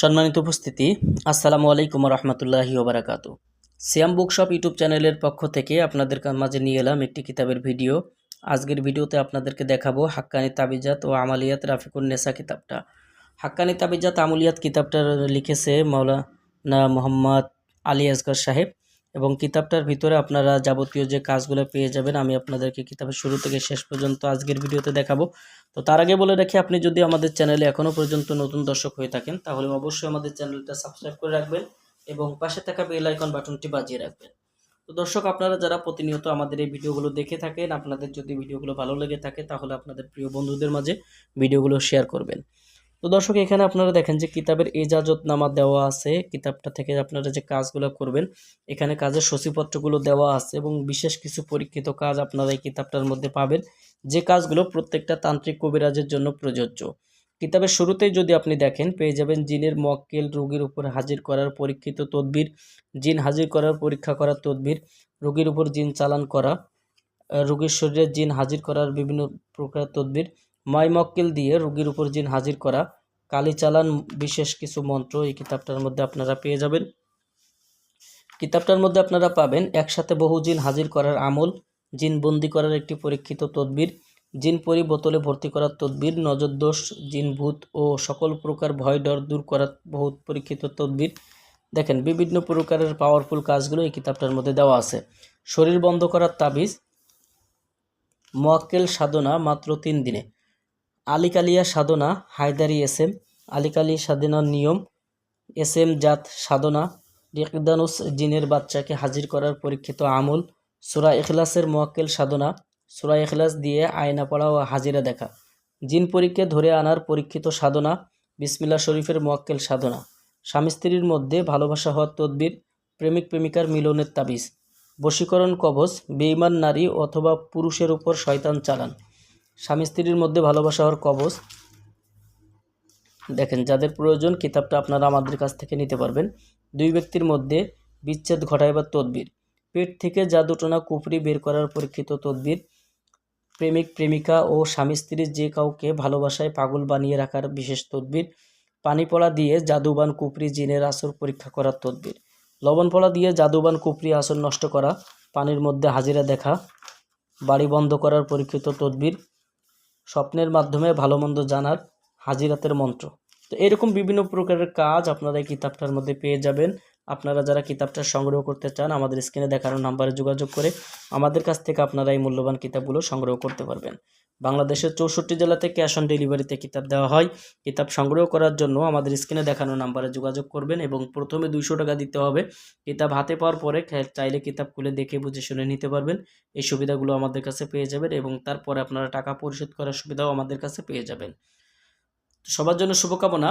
সম্মানিত উপস্থিতি, আসসালামু আলাইকুম রহমতুল্লাহি ওবরাকাত। সিয়াম বুকশপ ইউটিউব চ্যানেলের পক্ষ থেকে আপনাদের মাঝে নিয়ে এলাম একটি কিতাবের ভিডিও। আজকের ভিডিওতে আপনাদেরকে দেখাবো হাক্কানি তাবিজাত ও আমালিয়াত রাফিকুন নেসা কিতাবটা। হাক্কানি তাবিজাত আমলিয়াত কিতাবটা লিখেছে মাওলানা মোহাম্মদ আলী আসগর সাহেব। এবং কিতাবটার ভিতরে আপনারা যাবতীয় যে কাজগুলো পেয়ে যাবেন, আমি আপনাদেরকে কিতাবের শুরু থেকে শেষ পর্যন্ত আজকের ভিডিওতে দেখাবো। তো তার আগে বলে রাখি, আপনি যদি আমাদের চ্যানেলে এখনও পর্যন্ত নতুন দর্শক হয়ে থাকেন, তাহলে অবশ্যই আমাদের চ্যানেলটা সাবস্ক্রাইব করে রাখবেন এবং পাশে থাকা বেল আইকন বাটনটি বাজিয়ে রাখবেন। তো দর্শক, আপনারা যারা প্রতিনিয়ত আমাদের এই ভিডিওগুলো দেখে থাকেন, আপনাদের যদি ভিডিওগুলো ভালো লেগে থাকে, তাহলে আপনাদের প্রিয় বন্ধুদের মাঝে ভিডিওগুলো শেয়ার করবেন। তো দর্শক, এখানে আপনারা দেখেন যে কিতাবের এজাজত নামা দেওয়া আছে। কিতাবটা থেকে আপনারা যে কাজগুলো করবেন, এখানে কাজের সূচিপত্রগুলো দেওয়া আছে এবং বিশেষ কিছু পরীক্ষিত কাজ আপনারা এই কিতাবটার মধ্যে পাবেন, যে কাজগুলো প্রত্যেকটা তান্ত্রিক কবিরাজের জন্য প্রযোজ্য। কিতাবের শুরুতেই যদি আপনি দেখেন, পেয়ে যাবেন জিনের মক্কেল রোগীর উপর হাজির করার পরীক্ষিত তদবির, জিন হাজির করার, পরীক্ষা করার তদবির, রোগীর উপর জিন চালান করা রোগীর শরীরে জিন হাজির করার বিভিন্ন প্রকার তদবির, মাই মক্কেল দিয়ে রোগীর উপর জিন হাজির করা কালি চালান বিশেষ কিছু মন্ত্র এই কিতাবটার মধ্যে আপনারা পেয়ে যাবেন। কিতাবটার মধ্যে আপনারা পাবেন, একসাথে বহু জিন হাজির করার আমল, জিন বন্দি করার একটি পরীক্ষিত তদবির, জিন পরি বোতলে ভর্তি করার তদবির নজরদোষ জিন ভূত ও সকল প্রকার ভয় ডর দূর করার বহুত পরীক্ষিত তদবির। দেখেন, বিভিন্ন প্রকারের পাওয়ারফুল কাজগুলো এই কিতাবটার মধ্যে দেওয়া আছে। শরীর বন্ধ করার তাবিজ মোয়াক্কেল সাধনা মাত্র তিন দিনে। আলিকালিয়া সাধনা, হায়দারি এস এম আলিকালি সাধনার নিয়ম এস এম জাত সাধনা। রিকদানুস জিনের বাচ্চাকে হাজির করার পরীক্ষিত আমল। সুরা এখলাসের মোয়াক্কেল সাধনা। সুরা এখলাস দিয়ে আয়না পড়া ও হাজিরা দেখা। জিন পরীক্ষা ধরে আনার পরীক্ষিত সাধনা বিসমিল্লা শরীফের মোয়াক্কেল সাধনা। স্বামী স্ত্রীর মধ্যে ভালোবাসা হওয়ার তদবির, প্রেমিক প্রেমিকার মিলনের তাবিজ। বশীকরণ কবচ বেইমান নারী অথবা পুরুষের উপর শয়তান চালান। স্বামী স্ত্রীর মধ্যে ভালোবাসা হওয়ার কবচ। দেখেন, যাদের প্রয়োজন কিতাবটা আপনারা আমাদের কাছ থেকে নিতে পারবেন। দুই ব্যক্তির মধ্যে বিচ্ছেদ ঘটাইবার তদবির। পেট থেকে জাদুটনা কুফরি বের করার পরীক্ষিত তদবির। প্রেমিক, প্রেমিকা ও স্বামী স্ত্রীর যে কাউকে ভালোবাসায় পাগল বানিয়ে রাখার বিশেষ তদবির। পানি পড়া দিয়ে জাদুবান কুপরি জিনের আসর পরীক্ষা করার তদবির। লবণ পড়া দিয়ে জাদুবান কুপরি আসর নষ্ট করা। পানির মধ্যে হাজিরা দেখা। বাড়ি বন্ধ করার পরীক্ষিত তদবির। স্বপ্নের মাধ্যমে ভালো মন্দ জানার হাজিরাতের মন্ত্র। তো এরকম বিভিন্ন প্রকারের কাজ আপনারা এই কিতাবটার মধ্যে পেয়ে যাবেন। আপনারা যারা কিতাবটা সংগ্রহ করতে চান, আমাদের স্ক্রিনে দেখানো নাম্বারে যোগাযোগ করে আমাদের কাছ থেকে আপনারা এই মূল্যবান কিতাবগুলো সংগ্রহ করতে পারবেন। বাংলাদেশের চৌষট্টি জেলাতে ক্যাশ অন ডেলিভারিতে কিতাব দেওয়া হয়। কিতাব সংগ্রহ করার জন্য আমাদের স্ক্রিনে দেখানো নাম্বারে যোগাযোগ করবেন এবং প্রথমে দুইশো টাকা দিতে হবে। কিতাব হাতে পাওয়ার পরে চাইলে কিতাব খুলে দেখে বুঝে শুনে নিতে পারবেন। এই সুবিধাগুলো আমাদের কাছে পেয়ে যাবেন এবং তারপরে আপনারা টাকা পরিশোধ করার সুবিধাও আমাদের কাছে পেয়ে যাবেন। সবার জন্য শুভকামনা।